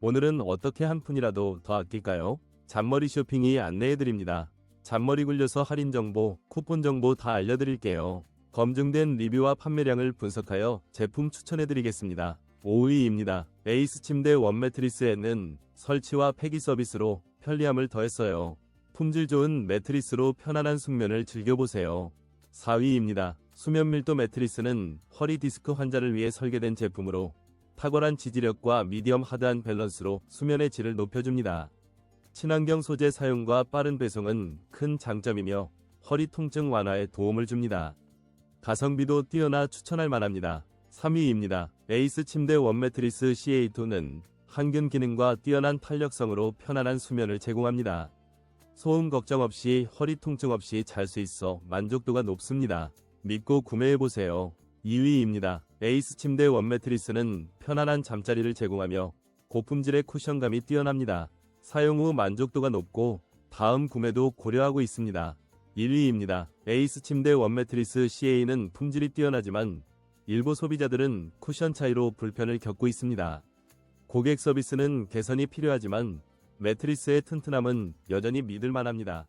오늘은 어떻게 한 푼이라도 더 아낄까요? 잔머리 쇼핑이 안내해드립니다. 잔머리 굴려서 할인 정보, 쿠폰 정보 다 알려드릴게요. 검증된 리뷰와 판매량을 분석하여 제품 추천해드리겠습니다. 5위입니다. 에이스 침대 원 매트리스에는 설치와 폐기 서비스로 편리함을 더했어요. 품질 좋은 매트리스로 편안한 숙면을 즐겨보세요. 4위입니다. 수면 밀도 매트리스는 허리 디스크 환자를 위해 설계된 제품으로 탁월한 지지력과 미디엄 하드한 밸런스로 수면의 질을 높여줍니다. 친환경 소재 사용과 빠른 배송은 큰 장점이며 허리 통증 완화에 도움을 줍니다. 가성비도 뛰어나 추천할 만합니다. 3위입니다. 에이스 침대 원 매트리스 CA2는 항균 기능과 뛰어난 탄력성으로 편안한 수면을 제공합니다. 소음 걱정 없이 허리 통증 없이 잘 수 있어 만족도가 높습니다. 믿고 구매해보세요. 2위입니다. 에이스 침대 원 매트리스는 편안한 잠자리를 제공하며 고품질의 쿠션감이 뛰어납니다. 사용 후 만족도가 높고 다음 구매도 고려하고 있습니다. 1위입니다. 에이스 침대 원 매트리스 CA는 품질이 뛰어나지만 일부 소비자들은 쿠션 차이로 불편을 겪고 있습니다. 고객 서비스는 개선이 필요하지만 매트리스의 튼튼함은 여전히 믿을 만합니다.